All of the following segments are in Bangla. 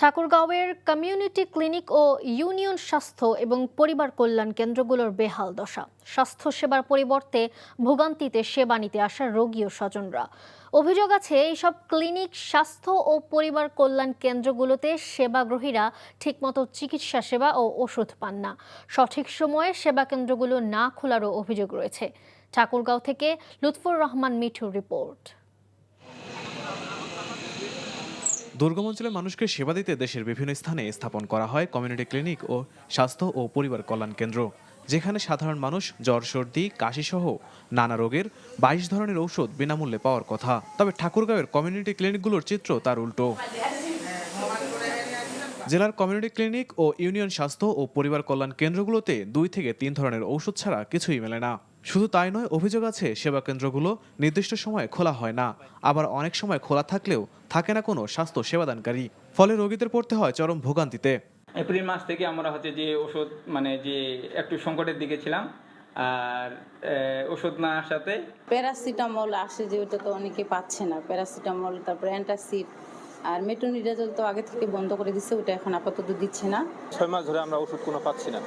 ঠাকুরগাঁওয়ের কমিউনিটি ক্লিনিক ও ইউনিয়ন স্বাস্থ্য এবং পরিবার কল্যাণ কেন্দ্রগুলোর বেহাল দশা। স্বাস্থ্য সেবার পরিবর্তে ভোগান্তিতে সেবা নিতে আসা রোগী ও স্বজনরা। অভিযোগ আছে, এইসব ক্লিনিক স্বাস্থ্য ও পরিবার কল্যাণ কেন্দ্রগুলোতে সেবাগ্রহীরা ঠিকমতো চিকিৎসা সেবা ও ওষুধ পান না। সঠিক সময়ে সেবা কেন্দ্রগুলো না খোলারও অভিযোগ রয়েছে। ঠাকুরগাঁও থেকে লুৎফুর রহমান মিঠুর রিপোর্ট। দুর্গম অঞ্চলের মানুষকে সেবা দিতে দেশের বিভিন্ন স্থানে স্থাপন করা হয় কমিউনিটি ক্লিনিক ও স্বাস্থ্য ও পরিবার কল্যাণ কেন্দ্র, যেখানে সাধারণ মানুষ জ্বর, সর্দি, কাশি সহ নানা রোগের বাইশ ধরনের ঔষধ বিনামূল্যে পাওয়ার কথা। তবে ঠাকুরগাঁওয়ের কমিউনিটি ক্লিনিকগুলোর চিত্র তার উল্টো। জেলার কমিউনিটি ক্লিনিক ও ইউনিয়ন স্বাস্থ্য ও পরিবার কল্যাণ কেন্দ্রগুলোতে দুই থেকে তিন ধরনের ঔষধ ছাড়া কিছুই মেলে না। শুধু তাই নয় অভিযোগ আছে সেবা কেন্দ্রগুলো নির্দিষ্ট সময়ে খোলা হয় না। আবার অনেক সময় খোলা থাকলেও থাকে না কোনো স্বাস্থ্য সেবাদানকারী। ফলে রোগীদের পড়তে হয় চরম ভোগান্তিতে। এপ্রিল মাস থেকে আমরা হচ্ছে যে ওষুধ মানে যে একটু সংকটের দিকে ছিলাম আর আহ, ওষুধ না আসাতে প্যারাসিটামল আসে যে ওটা তো অনেকে পাচ্ছে না। প্যারাসিটামল তারপরে অ্যান্টাসিড আর মেটোনিডাজল তো আগে থেকে বন্ধ করে দিচ্ছে ওটা এখন আপাতত দিচ্ছে না। ছয় মাস ধরে আমরা ওষুধ কোনো পাচ্ছি না।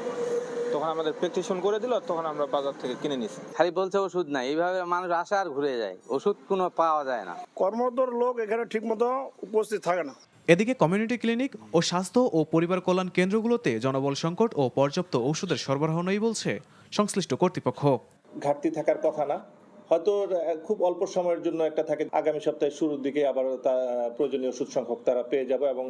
তখন আমাদের প্রেসক্রিপশন করে দিল তখন আমরা বাজার থেকে কিনে নিছি খালি বলছে ওষুধ নাই এইভাবে মানুষ আসে আর ঘুরে যায় ওষুধ কোনো পাওয়া যায় না। কর্মদর লোক এখানে ঠিকমতো উপস্থিত থাকে না। এদিকে কমিউনিটি ক্লিনিক ও স্বাস্থ্য ও পরিবার কল্যাণ কেন্দ্রগুলোতে জনবল সংকট ও পর্যাপ্ত ঔষধের সরবরাহ নেই বলছে সংশ্লিষ্ট কর্তৃপক্ষ। ঘাটতি থাকার কথা না হয়তো খুব অল্প সময়ের জন্য একটা থাকে। আগামী সপ্তাহের শুরুর দিকে আবার তা প্রয়োজনীয় ওষুধ সংখ্যক তারা পেয়ে যাবে এবং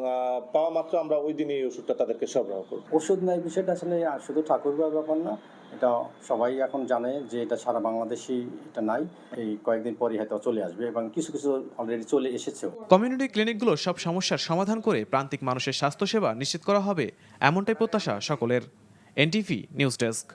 পাওয়া মাত্র আমরা ওই দিনই এই ওষুধটা তাদেরকে সরবরাহ করব। ওষুধ নেয় বিষয়টা আসলে আর শুধু ঠাকুরগাঁও ব্যাপার না এটা সবাই এখন জানে যে এটা সারা বাংলাদেশই এটা নাই। এই কয়েকদিন পরই হয়তো চলে আসবে এবং কিছু কিছু অলরেডি চলে এসেছে কমিউনিটি ক্লিনিকগুলো সব সমস্যার সমাধান করে প্রান্তিক মানুষের স্বাস্থ্যসেবা নিশ্চিত করা হবে এমনটাই প্রত্যাশা সকলের। NTV news desk